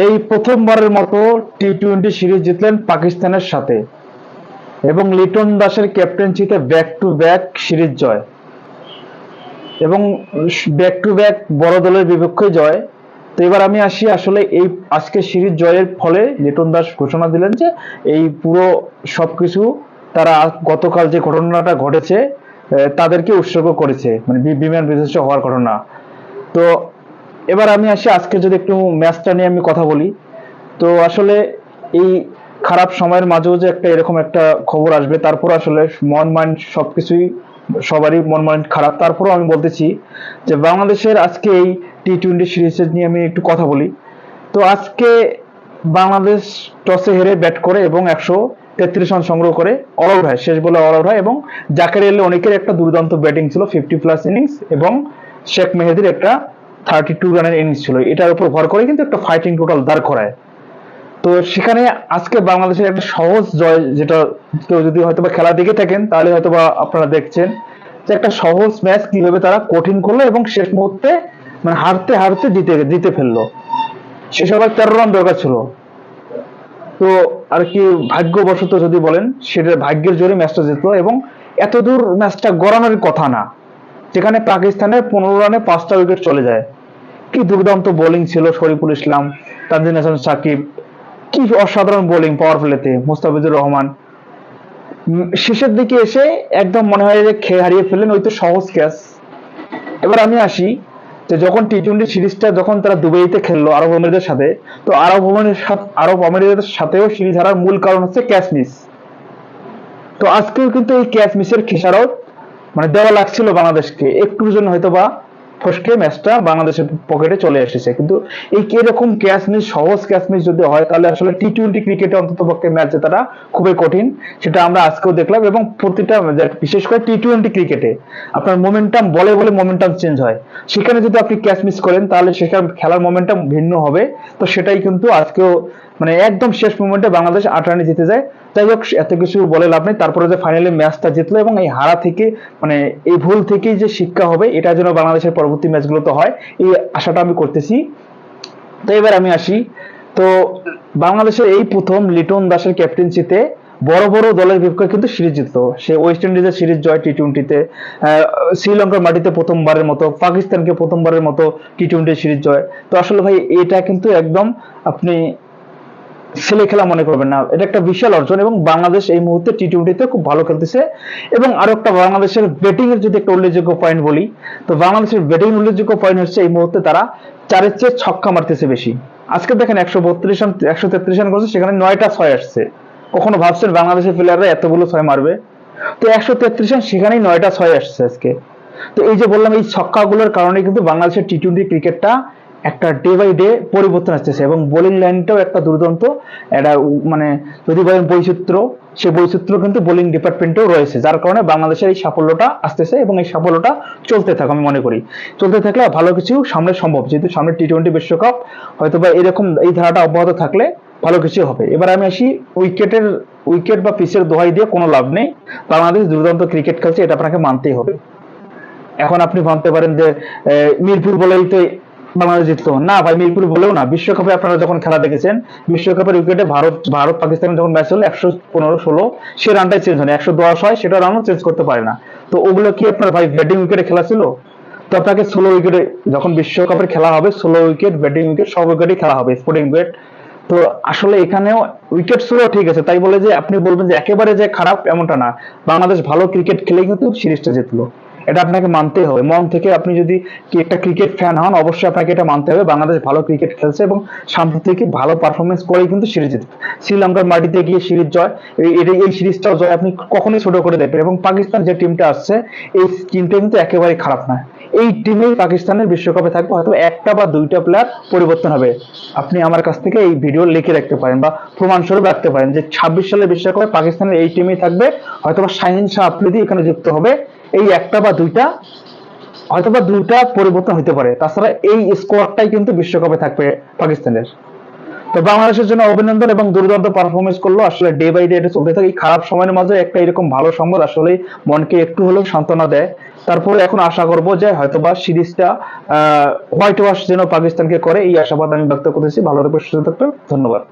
এই প্রথমবারের মতো টি টোয়েন্টি সিরিজ জিতলেন পাকিস্তানের সাথে এবং লিটন দাসের ক্যাপ্টেন্সিতে ব্যাক টু ব্যাক সিরিজ জয় এবং ব্যাক টু ব্যাক বড় দলের বিপক্ষে জয়। তো এবার আমি আসি আসলে এই আজকে সিরিজ জয়ের ফলে লিটন দাস ঘোষণা দিলেন যে এই পুরো সবকিছু তারা গতকাল যে ঘটনাটা ঘটেছে তাদেরকে উৎসর্গ করেছে। মানে বিমান বিধ্বস্ত হওয়ার ঘটনা। তো এবার আমি আসি, আজকে যদি একটু ম্যাচটা নিয়ে আমি কথা বলি। তো আসলে এই খারাপ সময়ের মাঝেও যে একটা এরকম একটা খবর আসবে, তারপর আসলে মন মাইন্ড সবকিছুই সবারই মন মাইন্ড খারাপ। তারপরও আমি বলতেছি যে বাংলাদেশের আজকে এই টি টোয়েন্টি সিরিজের নিয়ে আমি একটু কথা বলি। তো আজকে বাংলাদেশ টসে হেরে ব্যাট করে এবং একশো তেত্রিশ রান সংগ্রহ করে অল আউট হয় শেষ বলে অল আউট হয় এবং জাকের এলে অনেকের একটা দুর্দান্ত ব্যাটিং ছিল ফিফটি প্লাস ইনিংস এবং শেখ মেহেদির একটা থার্টি টু রানের ইনিংস ছিল। এটার উপর ভর করে কিন্তু একটা ফাইটিং টোটাল দাঁড় করায়। তো সেখানে আজকে বাংলাদেশের একটা সহজ জয় যেটা কেউ যদি হয়তো বা খেলা দেখে থাকেন, তাহলে হয়তো বা আপনারা দেখছেন যে একটা সহজ ম্যাচ কীভাবে তারা কঠিন করল এবং শেষ মুহূর্তে মানে হারতে হারতে জিতে জিতে ফেলল। শেষ আবার তেরো রান দরকার ছিল। তো আর কি ভাগ্যবশত যদি বলেন সেটা ভাগ্যের জোরে ম্যাচটা জিতলো এবং এত দূর ম্যাচটা গড়ানোর কথা না। যেখানে পাকিস্তানের পনেরো রানে পাঁচটা উইকেট চলে যায়। কি দুর্দান্ত বোলিং ছিল শরীফুল ইসলাম তানজিন হাসান সাকিব। কি অসাধারণ বোলিং পাওয়ার প্লেতে মুস্তাফিজুর রহমান। শেষের দিকে এসে একদম মনে হয় যে খেয়ে হারিয়ে ফেললেন, ওই তো সহজ ক্যাচ এবার আমি আসি যে যখন টি টোয়েন্টি সিরিজটা যখন তারা দুবাইতে খেললো আরব আমিরাতের সাথে, তো আরব আমিরাতের সাথে, আরব আমিরাতের সাথেও সিরিজ হারার মূল কারণ হচ্ছে ক্যাচ মিস তো আজকেও কিন্তু এই ক্যাচ মিসের খেসারত মানে দেওয়া লাগছিল বাংলাদেশকে। একটুর জন্য হয়তো বা ফসকে ম্যাচটা বাংলাদেশের পকেটে চলে এসেছে। কিন্তু এই এরকম ক্যাচ মিস সহজ ক্যাচ মিস যদি হয়, তাহলে আসলে টি টোয়েন্টি ক্রিকেটে অন্তত পক্ষে ম্যাচ জেতাটা খুবই কঠিন। সেটা আমরা আজকেও দেখলাম এবং প্রতিটা বিশেষ করে টি টোয়েন্টি ক্রিকেটে আপনার মোমেন্টাম বলে বলে মোমেন্টাম চেঞ্জ হয়। সেখানে যদি আপনি ক্যাচ মিস করেন, তাহলে সেখানে খেলার মোমেন্টাম ভিন্ন হবে। তো সেটাই কিন্তু আজকেও মানে একদম শেষ মোমেন্টে বাংলাদেশ আট রানে জিতে যায়। যাই হোক, এত কিছু বলে লাভ নেই। তারপরে যে ফাইনালি ম্যাচটা জিতলো এবং এই হারা থেকে মানে এই ভুল থেকেই যে শিক্ষা হবে, এটা যেন বাংলাদেশের পরবর্তী ম্যাচগুলোতে হয়, এই আশাটা আমি করতেছি। তো এবার আমি আসি। তো বাংলাদেশের এই প্রথম লিটন দাসের ক্যাপ্টেন্সিতে বড় বড় দলের বিপক্ষে কিন্তু সিরিজ জিতলো। সে ওয়েস্ট ইন্ডিজের সিরিজ জয় টি টোয়েন্টিতে শ্রীলঙ্কার মাটিতে প্রথমবারের মতো, পাকিস্তানকে প্রথমবারের মতো টি টোয়েন্টি সিরিজ জয়। তো আসলে ভাই, এটা কিন্তু একদম আপনি ছেলে খেলা মনে করবেন না। এটা একটা বিশাল অর্জন এবং বাংলাদেশ এই মুহূর্তে টি টোয়েন্টিতে খুব ভালো খেলতেছে। এবং আরও একটা বাংলাদেশের ব্যাটিং এর যদি একটা উল্লেখযোগ্য পয়েন্ট বলি, তো বাংলাদেশের ব্যাটিং উল্লেখযোগ্য পয়েন্ট হচ্ছে এই মুহূর্তে তারা চারের চেয়ে ছক্কা মারতেছে বেশি। আজকে দেখেন একশো বত্রিশ রান, একশো তেত্রিশ রান করছে, সেখানে নয়টা ছয় আসছে। কখনো ভাবছেন বাংলাদেশের প্লেয়াররা এতগুলো ছয় মারবে? তো একশো তেত্রিশ রান, সেখানেই নয়টা ছয় আসছে আজকে। তো এই যে বললাম, এই ছক্কাগুলোর কারণে কিন্তু বাংলাদেশের টি টোয়েন্টি ক্রিকেটটা একটা ডে বাই ডে পরিবর্তন আসতেছে এবং বোলিং লাইনটাও একটা দুর্দান্ত। একটা মানে যদি বলেন বৈচিত্র্য, সে বৈচিত্র্য কিন্তু বোলিং ডিপার্টমেন্টেও রয়েছে, যার কারণে বাংলাদেশের এই সাফল্যটা আসতেছে এবং এই সাফল্যটা চলতে থাকে, আমি মনে করি। চলতে থাকলে ভালো কিছু সামনে সম্ভব, যেহেতু সামনে টি টোয়েন্টি বিশ্বকাপ হয়তো বা এরকম এই ধারাটা অব্যাহত থাকলে ভালো কিছু হবে। এবার আমি আসি উইকেটের, উইকেট বা পিচের দোহাই দিয়ে কোনো লাভ নেই। বাংলাদেশ দুর্দান্ত ক্রিকেট খেলছে, এটা আপনাকে মানতেই হবে। এখন আপনি ভাবতে পারেন যে মিরপুর বলেই তো বাংলাদেশ জিতলো না ভাই, মিরপুর বলেও না। বিশ্বকাপে আপনারা যখন খেলা দেখেছেন, বিশ্বকাপের উইকেটে ভারত ভারত পাকিস্তানের যখন ম্যাচ হলো, একশো পনেরো, ষোলো, সে রানটাই চেঞ্জ হয় একশো দশ হয়, সেটা রানও চেঞ্জ করতে পারে না। তো ওগুলো কি আপনার ভাই ব্যাটিং উইকেটে খেলা ছিল? তো আপনাকে ষোলো উইকেটে যখন বিশ্বকাপের খেলা হবে, ষোলো উইকেট ব্যাটিং উইকেট সব উইকেটই খেলা হবে স্পোর্টিং উইকেট তো আসলে এখানেও উইকেট ছিল, ঠিক আছে। তাই বলে যে, আপনি বলবেন যে, একেবারে যে খারাপ, এমনটা না। বাংলাদেশ ভালো ক্রিকেট খেলে কিন্তু সিরিজটা জিতলো। এটা আপনাকে মানতেই হবে। মন থেকে আপনি যদি কি একটা ক্রিকেট ফ্যান হন, অবশ্যই আপনাকে এটা মানতে হবে। বাংলাদেশ ভালো ক্রিকেট খেলছে এবং সামনে থেকে ভালো পারফরমেন্স করেই কিন্তু সিরিজ জিতবে শ্রীলঙ্কার মাটিতে গিয়ে সিরিজ জয়, এই এই সিরিজটাও জয় আপনি কখনোই ছোট করে দেখবেন এবং পাকিস্তান যে টিমটা আসছে, এই টিমটা কিন্তু একেবারেই খারাপ না এই টিমেই পাকিস্তানের বিশ্বকাপে থাকবে। হয়তো একটা বা দুইটা প্লেয়ার পরিবর্তন হবে। আপনি আমার কাছ থেকে এই ভিডিও লিখে রাখতে পারেন বা প্রমাণস্বরূপ রাখতে পারেন যে ছাব্বিশ সালের বিশ্বকাপে পাকিস্তানের এই টিমেই থাকবে। হয়তো বা শাহিন শাহ আফ্রিদি এখানে যুক্ত হবে। এই একটা বা দুইটা হয়তো বা দুইটা পরিবর্তন হতে পারে। তাছাড়া এই স্কোয়াডটাই কিন্তু বিশ্বকাপে থাকবে পাকিস্তানের। তো বাংলাদেশের জন্য অভিনন্দন এবং দুর্দান্ত পারফরমেন্স করল। আসলে ডে বাই ডে এটা চলতে থাকে। এই খারাপ সময়ের মাঝে একটা এরকম ভালো সংবাদ আসলে মনকে একটু হলেও সান্ত্বনা দেয়। তারপরে এখন আশা করব যে হয়তোবা সিরিজটা হোয়াইট ওয়াশ যেন পাকিস্তানকে করে, এই আশাবাদ আমি ব্যক্ত করতেছি। ভালো থাকবেন, সুস্থ থাকবেন। ধন্যবাদ।